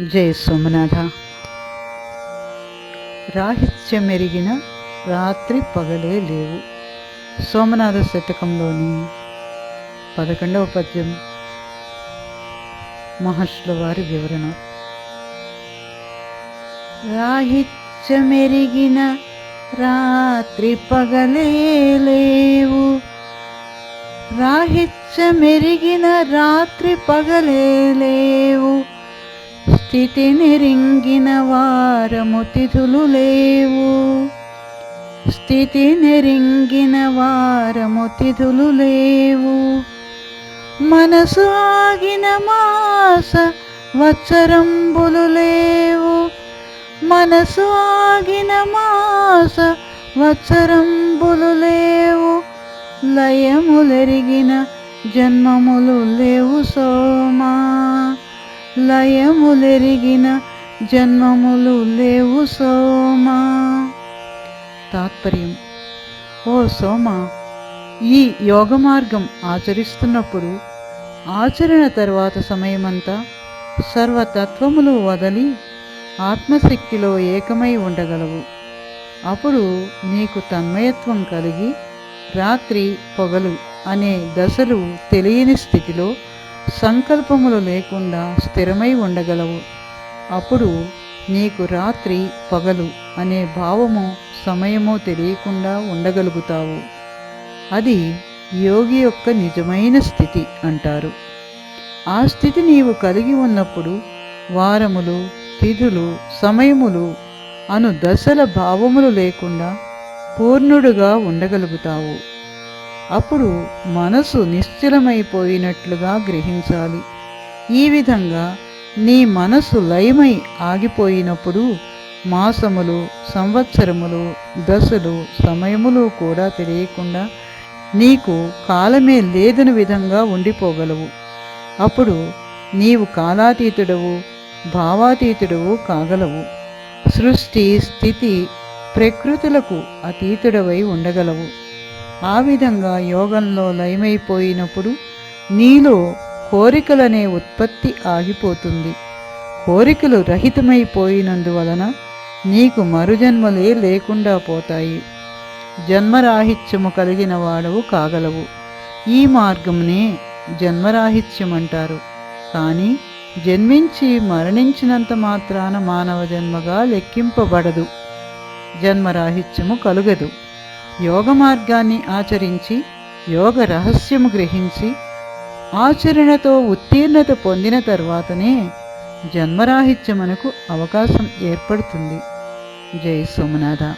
జై సోమనాథ. రాహిత్యమెరిగిన రాత్రి పగలే లేవు. సోమనాథ శతకంలోని పదకొండవ పద్యం. మహర్షుల వారి వివరణ. రాహిత్యమెరిగిన రాత్రి పగలే లేవు. రాహిత్యమెరిగిన రాత్రి పగలే లేవు. స్థితి నెరింగిన వారము తిథులు లేవు. స్థితి నెరింగిన వారము తిథులు లేవు. మనసు ఆగిన మాస వత్సరంబులు లేవు. మనసు ఆగిన మాస వత్సరంబులు లేవు. లయములెరిగిన జన్మములు లేవు సోమా. లయములెరిగిన జన్మములు లేవు సోమా. తాత్పర్యం. ఓ సోమ ఈ యోగ మార్గం ఆచరిస్తున్నప్పుడు ఆచరణ తర్వాత సమయమంతా సర్వతత్వములు వదలి ఆత్మశక్తిలో ఏకమై ఉండగలవు. అప్పుడు నీకు తన్మయత్వం కలిగి రాత్రి పొగలు అనే దశలు తెలియని స్థితిలో సంకల్పములు లేకుండా స్థిరమై ఉండగలవు. అప్పుడు నీకు రాత్రి పగలు అనే భావము సమయమో తెలియకుండా ఉండగలుగుతావు. అది యోగి యొక్క నిజమైన స్థితి అంటారు. ఆ స్థితి నీవు కలిగి ఉన్నప్పుడు వారములు తిథులు సమయములు అను దశల భావములు లేకుండా పూర్ణుడుగా ఉండగలుగుతావు. అప్పుడు మనసు నిశ్చలమైపోయినట్లుగా గ్రహించాలి. ఈ విధంగా నీ మనసు లయమై ఆగిపోయినప్పుడు మాసములు సంవత్సరములు దశలు సమయములు కూడా తెలియకుండా నీకు కాలమే లేదని విధంగా ఉండిపోగలవు. అప్పుడు నీవు కాలాతీతుడవు భావాతీతుడవు కాగలవు. సృష్టి స్థితి ప్రకృతులకు అతీతుడవై ఉండగలవు. ఆ విధంగా యోగంలో లయమైపోయినప్పుడు నీలో కోరికలనే ఉత్పత్తి ఆగిపోతుంది. కోరికలు రహితమైపోయినందువలన నీకు మరుజన్మలే లేకుండా పోతాయి. జన్మరాహిత్యము కలిగిన వాడవు కాగలవు. ఈ మార్గంనే జన్మరాహిత్యం అంటారు కానీ జన్మించి మరణించినంత మాత్రాన మానవ జన్మగా లెక్కింపబడదు. జన్మరాహిత్యము కలుగదు. యోగ మార్గాన్ని ఆచరించి యోగ రహస్యము గ్రహించి ఆచరణతో ఉత్తీర్ణత పొందిన తర్వాతనే జన్మరాహిత్యమునకు అవకాశం ఏర్పడుతుంది. జై సోమనాథ.